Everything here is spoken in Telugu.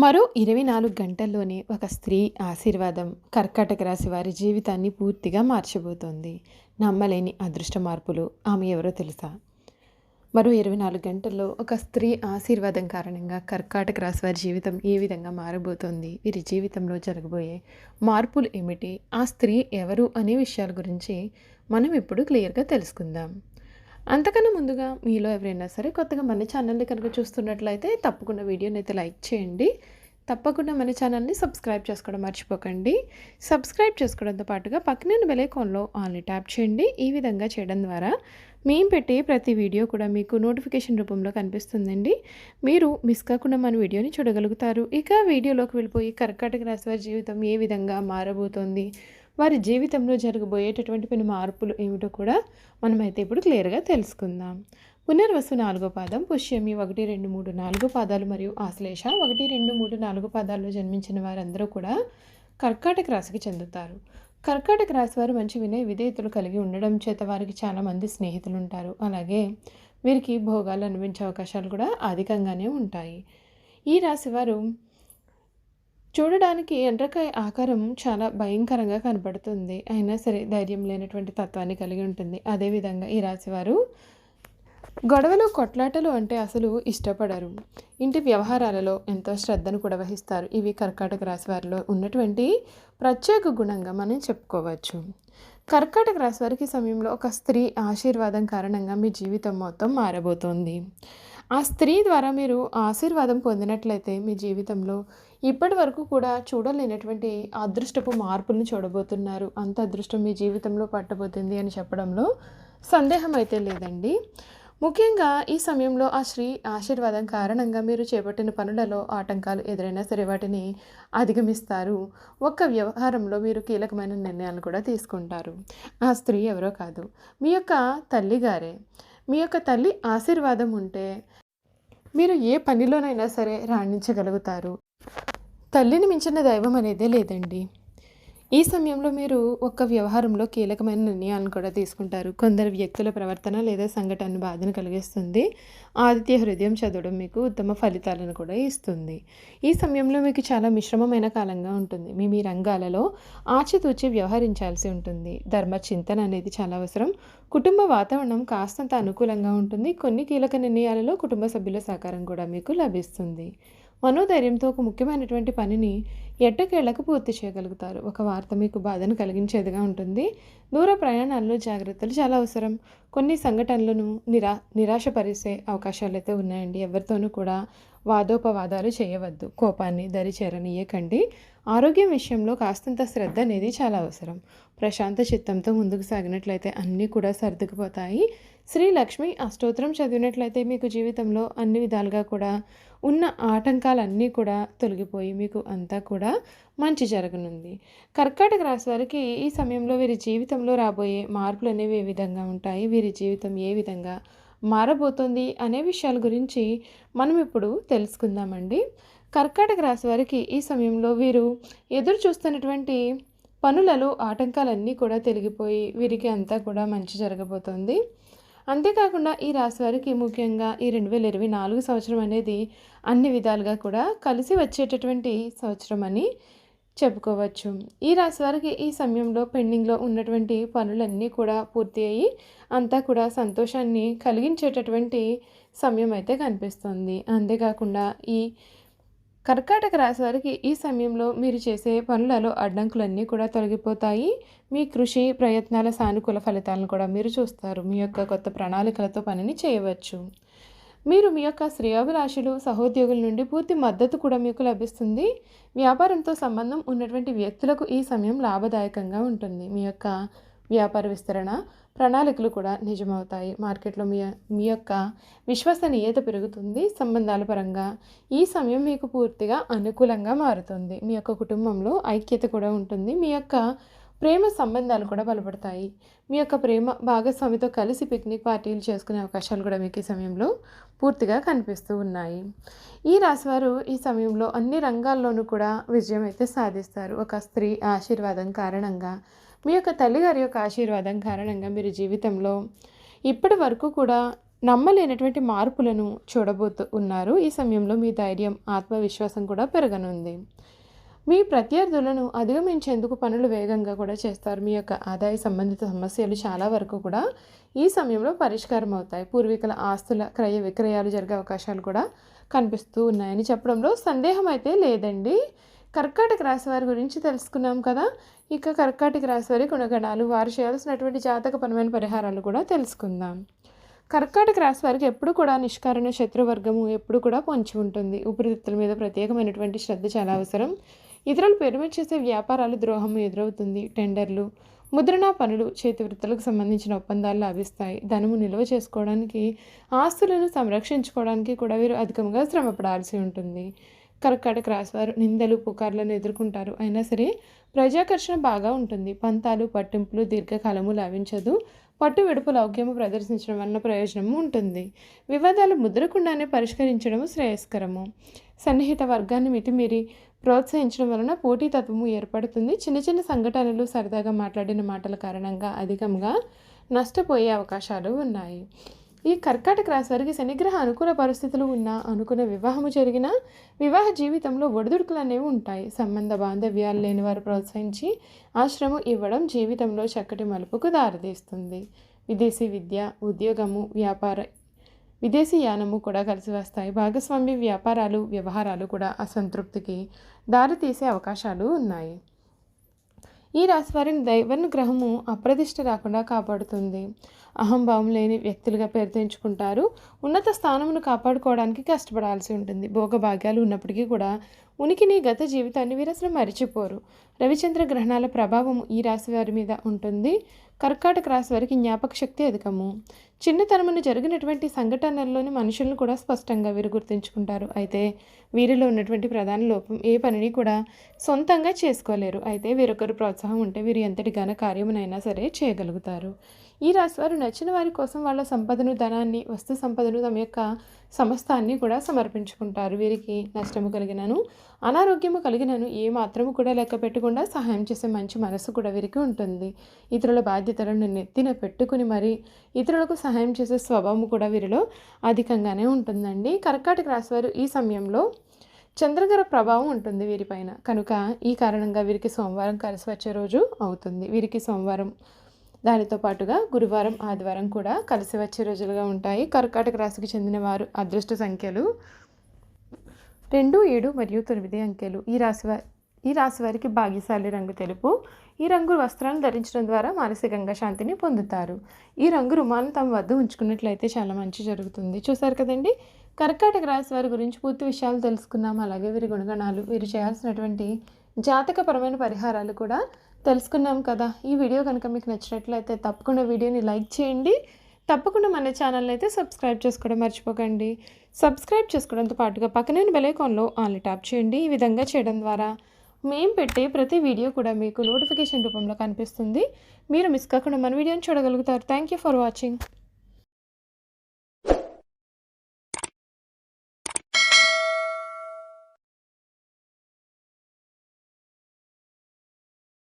మరో ఇరవై నాలుగు గంటల్లోనే ఒక స్త్రీ ఆశీర్వాదం కర్కాటక రాశి వారి జీవితాన్ని పూర్తిగా మార్చబోతోంది. నమ్మలేని అదృష్ట మార్పులు ఆమె ఎవరో తెలుసా? మరో ఇరవై నాలుగు గంటల్లో ఒక స్త్రీ ఆశీర్వాదం కారణంగా కర్కాటక రాశి వారి జీవితం ఏ విధంగా మారబోతోంది? వీరి జీవితంలో జరగబోయే మార్పులు ఏమిటి? ఆ స్త్రీ ఎవరు అనే విషయాల గురించి మనం ఇప్పుడు క్లియర్గా తెలుసుకుందాం. అంతకన్నా ముందుగా మీలో ఎవరైనా సరే కొత్తగా మన ఛానల్ని కనుక చూస్తున్నట్లయితే తప్పకుండా వీడియోని అయితే లైక్ చేయండి. తప్పకుండా మన ఛానల్ని సబ్స్క్రైబ్ చేసుకోవడం మర్చిపోకండి. సబ్స్క్రైబ్ చేసుకోవడంతో పాటుగా పక్కన బెలైకాన్లో ఆల్ని ట్యాప్ చేయండి. ఈ విధంగా చేయడం ద్వారా మేము పెట్టే ప్రతి వీడియో కూడా మీకు నోటిఫికేషన్ రూపంలో కనిపిస్తుందండి. మీరు మిస్ కాకుండా మన వీడియోని చూడగలుగుతారు. ఇక వీడియోలోకి వెళ్ళిపోయి కర్కాటక రాశి వారి జీవితం ఏ విధంగా మారబోతోంది? వారి జీవితంలో జరగబోయేటటువంటి కొన్ని మార్పులు ఏమిటో కూడా మనమైతే ఇప్పుడు క్లియర్గా తెలుసుకుందాం. పునర్వసు నాలుగో పాదం పుష్యమి ఒకటి రెండు మూడు నాలుగు పాదాలు మరియు ఆశ్లేష ఒకటి రెండు మూడు నాలుగు పాదాల్లో జన్మించిన వారందరూ కూడా కర్కాటక రాశికి చెందుతారు. కర్కాటక రాశి వారు మంచి వినయ విధేయతలు కలిగి ఉండడం చేత వారికి చాలామంది స్నేహితులు ఉంటారు అలాగే వీరికి భోగాలు అనిపించే అవకాశాలు కూడా అధికంగానే ఉంటాయి. ఈ రాశి వారు చూడడానికి ఎండ్రకాయ ఆకారం చాలా భయంకరంగా కనపడుతుంది. అయినా సరే ధైర్యం లేనటువంటి తత్వాన్ని కలిగి ఉంటుంది. అదేవిధంగా ఈ రాశివారు గొడవలు కొట్లాటలు అంటే అసలు ఇష్టపడరు. ఇంటి వ్యవహారాలలో ఎంతో శ్రద్ధను కూడా వహిస్తారు. ఇవి కర్కాటక రాశి వారిలో ఉన్నటువంటి ప్రత్యేక గుణంగా మనం చెప్పుకోవచ్చు. కర్కాటక రాశి వారికి సమయంలో ఒక స్త్రీ ఆశీర్వాదం కారణంగా మీ జీవితం మొత్తం మారబోతోంది. ఆ స్త్రీ ద్వారా మీరు ఆశీర్వాదం పొందినట్లయితే మీ జీవితంలో ఇప్పటి వరకు కూడా చూడలేనటువంటి అదృష్టపు మార్పులను చూడబోతున్నారు. అంత అదృష్టం మీ జీవితంలో పట్టబోతుంది అని చెప్పడంలో సందేహం అయితే లేదండి. ముఖ్యంగా ఈ సమయంలో ఆ శ్రీ ఆశీర్వాదం కారణంగా మీరు చేపట్టిన పనులలో ఆటంకాలు ఎదురైనా సరే వాటిని అధిగమిస్తారు. ఒక్క వ్యవహారంలో మీరు కీలకమైన నిర్ణయాలు కూడా తీసుకుంటారు. ఆ స్త్రీ ఎవరో కాదు. మీ యొక్క తల్లిగారే. మీ యొక్క తల్లి ఆశీర్వాదం ఉంటే మీరు ఏ పనిలోనైనా సరే రాణించగలుగుతారు. తల్లిని మించిన దైవం అనేదే లేదండి. ఈ సమయంలో మీరు ఒక్క వ్యవహారంలో కీలకమైన నిర్ణయాలను కూడా తీసుకుంటారు. కొందరు వ్యక్తుల ప్రవర్తన లేదా సంఘటన బాధను కలిగిస్తుంది. ఆదిత్య హృదయం చదవడం మీకు ఉత్తమ ఫలితాలను కూడా ఇస్తుంది. ఈ సమయంలో మీకు చాలా మిశ్రమమైన కాలంగా ఉంటుంది. మీ మీ రంగాలలో ఆచితూచి వ్యవహరించాల్సి ఉంటుంది. ధర్మ చింతన అనేది చాలా అవసరం. కుటుంబ వాతావరణం కాస్తంత అనుకూలంగా ఉంటుంది. కొన్ని కీలక నిర్ణయాలలో కుటుంబ సభ్యుల సహకారం కూడా మీకు లభిస్తుంది. మనోధైర్యంతో ఒక ముఖ్యమైనటువంటి పనిని ఎట్టకేళ్ళకు పూర్తి చేయగలుగుతారు. ఒక వార్త మీకు బాధను కలిగించేదిగా ఉంటుంది. దూర ప్రయాణాల్లో జాగ్రత్తలు చాలా అవసరం. కొన్ని సంఘటనలను నిరా నిరాశపరిసే అవకాశాలు అయితే ఉన్నాయండి. ఎవరితోనూ కూడా వాదోపవాదాలు చేయవద్దు. కోపాన్ని దరి చేరనీయకండి ఆరోగ్యం విషయంలో కాస్తంత శ్రద్ధ అనేది చాలా అవసరం. ప్రశాంత చిత్తంతో ముందుకు సాగినట్లయితే అన్నీ కూడా సర్దుకుపోతాయి. శ్రీ లక్ష్మి అష్టోత్తరం చదివినట్లయితే మీకు జీవితంలో అన్ని విధాలుగా కూడా ఉన్న ఆటంకాలన్నీ కూడా తొలగిపోయి మీకు అంతా కూడా మంచి జరగనుంది. కర్కాటక రాశి వారికి ఈ సమయంలో వీరి జీవితంలో రాబోయే మార్పులు అనేవి ఏ విధంగా ఉంటాయి? వీరి జీవితం ఏ విధంగా మారబోతుంది అనే విషయాల గురించి మనం ఇప్పుడు తెలుసుకుందామండి. కర్కాటక రాశి వారికి ఈ సమయంలో వీరు ఎదురు చూస్తున్నటువంటి పనులలో ఆటంకాలన్నీ కూడా తొలగిపోయి వీరికి అంతా కూడా మంచి జరగబోతోంది. అంతేకాకుండా ఈ రాశి వారికి ముఖ్యంగా ఈ రెండు వేల ఇరవై నాలుగు సంవత్సరం అనేది అన్ని విధాలుగా కూడా కలిసి వచ్చేటటువంటి సంవత్సరం అని చెప్పుకోవచ్చు. ఈ రాశి వారికి ఈ సమయంలో పెండింగ్లో ఉన్నటువంటి పనులన్నీ కూడా పూర్తి అయ్యి అంతా కూడా సంతోషాన్ని కలిగించేటటువంటి సమయం అయితే కనిపిస్తుంది. అంతేకాకుండా ఈ కర్కాటక రాశి వారికి ఈ సమయంలో మీరు చేసే పనులలో అడ్డంకులన్నీ కూడా తొలగిపోతాయి. మీ కృషి ప్రయత్నాల సానుకూల ఫలితాలను కూడా మీరు చూస్తారు. మీ యొక్క కొత్త ప్రణాళికలతో పనిని చేయవచ్చు. మీరు మీ యొక్క శ్రేయోభిలాషులు సహోద్యోగుల నుండి పూర్తి మద్దతు కూడా మీకు లభిస్తుంది. వ్యాపారంతో సంబంధం ఉన్నటువంటి వ్యక్తులకు ఈ సమయం లాభదాయకంగా ఉంటుంది. మీ యొక్క వ్యాపార విస్తరణ ప్రణాళికలు కూడా నిజమవుతాయి. మార్కెట్లో మీ మీ యొక్క విశ్వసనీయత పెరుగుతుంది. సంబంధాల పరంగా ఈ సమయం మీకు పూర్తిగా అనుకూలంగా మారుతుంది. మీ యొక్క కుటుంబంలో ఐక్యత కూడా ఉంటుంది. మీ యొక్క ప్రేమ సంబంధాలు కూడా బలపడతాయి. మీ యొక్క ప్రేమ భాగస్వామితో కలిసి పిక్నిక్ పార్టీలు చేసుకునే అవకాశాలు కూడా మీకు ఈ సమయంలో పూర్తిగా కనిపిస్తూ ఉన్నాయి. ఈ రాశివారు ఈ సమయంలో అన్ని రంగాల్లోనూ కూడా విజయం అయితే సాధిస్తారు. ఒక స్త్రీ ఆశీర్వాదం కారణంగా మీ యొక్క తల్లిగారి యొక్క ఆశీర్వాదం కారణంగా మీరు జీవితంలో ఇప్పటి వరకు కూడా నమ్మలేనటువంటి మార్పులను చూడబోతు ఉన్నారు. ఈ సమయంలో మీ ధైర్యం ఆత్మవిశ్వాసం కూడా పెరగనుంది. మీ ప్రత్యర్థులను అధిగమించేందుకు పనులు వేగంగా కూడా చేస్తారు. మీ యొక్క ఆదాయ సంబంధిత సమస్యలు చాలా వరకు కూడా ఈ సమయంలో పరిష్కారం అవుతాయి. పూర్వీకుల ఆస్తుల క్రయ విక్రయాలు జరిగే అవకాశాలు కూడా కనిపిస్తూ ఉన్నాయని చెప్పడంలో సందేహం అయితే లేదండి. కర్కాటక రాశి వారి గురించి తెలుసుకున్నాం కదా. ఇక కర్కాటక రాశి వారి గుణగణాలు వారు చేయాల్సినటువంటి జాతకపరమైన పరిహారాలు కూడా తెలుసుకుందాం. కర్కాటక రాశి వారికి ఎప్పుడు కూడా నిష్కారణ శత్రువర్గము ఎప్పుడు కూడా పొంచి ఉంటుంది. ఊపిరితిత్తుల మీద ప్రత్యేకమైనటువంటి శ్రద్ధ చాలా అవసరం. ఇతరులు పేరు చేసే వ్యాపారాలు ద్రోహం ఎదురవుతుంది. టెండర్లు ముద్రణ పనులు చేతి వృత్తులకు సంబంధించిన ఒప్పందాలు లాభిస్తాయి. ధనము నిల్వ చేసుకోవడానికి ఆస్తులను సంరక్షించుకోవడానికి కూడా వీరు అధికంగా శ్రమపడాల్సి ఉంటుంది. కర్కాటక రాశివారు నిందలు పుకార్లను ఎదుర్కొంటారు. అయినా సరే ప్రజాకర్షణ బాగా ఉంటుంది. పంతాలు పట్టింపులు దీర్ఘకాలము లాభించదు. పట్టు విడుపు లౌక్యము ప్రదర్శించడం వలన ప్రయోజనము ఉంటుంది. వివాదాలు ముద్రకుండానే పరిష్కరించడము శ్రేయస్కరము. సన్నిహిత వర్గాన్ని మితిమీరి ప్రోత్సహించడం వలన పోటీతత్వము ఏర్పడుతుంది. చిన్న చిన్న సంఘటనలు సరదాగా మాట్లాడిన మాటల కారణంగా అధికంగా నష్టపోయే అవకాశాలు ఉన్నాయి. ఈ కర్కాటక రాశి వారికి శనిగ్రహ అనుకూల పరిస్థితులు ఉన్నా అనుకున్న వివాహము జరిగిన వివాహ జీవితంలో ఒడిదుడుకులు అనేవి ఉంటాయి. సంబంధ బాంధవ్యాలు లేని వారు ప్రోత్సహించి ఆశ్రమం ఇవ్వడం జీవితంలో చక్కటి మలుపుకు దారితీస్తుంది. విదేశీ విద్య ఉద్యోగము వ్యాపార విదేశీ యానము కూడా కలిసి వస్తాయి. భాగస్వామి వ్యాపారాలు వ్యవహారాలు కూడా అసంతృప్తికి దారితీసే అవకాశాలు ఉన్నాయి. ఈ రాశి వారిని దైవనుగ్రహము అప్రదిష్ట రాకుండా కాపాడుతుంది. అహంభావం లేని వ్యక్తులుగా పేరు ఉన్నత స్థానమును కాపాడుకోవడానికి కష్టపడాల్సి ఉంటుంది. భోగభాగ్యాలు ఉన్నప్పటికీ కూడా ఉనికిని గత జీవితాన్ని వీరసలు మరిచిపోరు. రవిచంద్ర గ్రహణాల ప్రభావం ఈ రాశి వారి మీద ఉంటుంది. కర్కాటక రాశి వారికి జ్ఞాపక శక్తి అధికము. చిన్నతనమున జరిగినటువంటి సంఘటనల్లోని మనుషులను కూడా స్పష్టంగా వీరు గుర్తుంచుకుంటారు. అయితే వీరిలో ఉన్నటువంటి ప్రధాన లోపం ఏ పనిని కూడా సొంతంగా చేసుకోలేరు. అయితే వీరొకరు ప్రోత్సాహం ఉంటే వీరు ఎంతటి ఘన కార్యమునైనా సరే చేయగలుగుతారు. ఈ రాశివారు నచ్చిన వారి కోసం వాళ్ళ సంపదను ధనాన్ని వస్తు సంపదను తమ యొక్క సమస్తాన్ని కూడా సమర్పించుకుంటారు. వీరికి నష్టము కలిగినను అనారోగ్యము కలిగినను ఏ మాత్రము కూడా లెక్క పెట్టకుండా సహాయం చేసే మంచి మనసు కూడా వీరికి ఉంటుంది. ఇతరుల బాధ్యతలను నెత్తిన పెట్టుకుని మరి ఇతరులకు సహాయం చేసే స్వభావం కూడా వీరిలో అధికంగానే ఉంటుందండి. కర్కాటక రాశివారు ఈ సమయంలో చంద్రగ్రహ ప్రభావం ఉంటుంది వీరిపైన. కనుక ఈ కారణంగా వీరికి సోమవారం కలిసి వచ్చే రోజు అవుతుంది. వీరికి సోమవారం దానితో పాటుగా గురువారం ఆదివారం కూడా కలిసి వచ్చే రోజులుగా ఉంటాయి. కర్కాటక రాశికి చెందిన వారు అదృష్ట సంఖ్యలు రెండు ఏడు మరియు తొమ్మిది అంకెలు. ఈ రాశి వారి ఈ రాశి వారికి భాగ్యశాలి రంగు తెలుపు. ఈ రంగు వస్త్రాలు ధరించడం ద్వారా మానసికంగా శాంతిని పొందుతారు. ఈ రంగు రుమాలను తమ వద్ద ఉంచుకున్నట్లయితే చాలా మంచి జరుగుతుంది. చూసారు కదండి? కర్కాటక రాశి వారి గురించి పూర్తి విషయాలు తెలుసుకున్నాం. అలాగే వీరి గుణగణాలు వీరు చేయాల్సినటువంటి జాతకపరమైన పరిహారాలు కూడా తెలుసుకున్నాం కదా. ఈ వీడియో కనుక మీకు నచ్చినట్లయితే తప్పకుండా వీడియోని లైక్ చేయండి. తప్పకుండా మన ఛానల్ని అయితే సబ్స్క్రైబ్ చేసుకోవడం మర్చిపోకండి. సబ్స్క్రైబ్ చేసుకోవడంతో పాటుగా పక్కనే బెలైకాన్లో ఆన్లీ ట్యాప్ చేయండి. ఈ విధంగా చేయడం ద్వారా మేము పెట్టే ప్రతి వీడియో కూడా మీకు నోటిఫికేషన్ రూపంలో కనిపిస్తుంది. మీరు మిస్ కాకుండా మన వీడియోని చూడగలుగుతారు. Thank you for watching.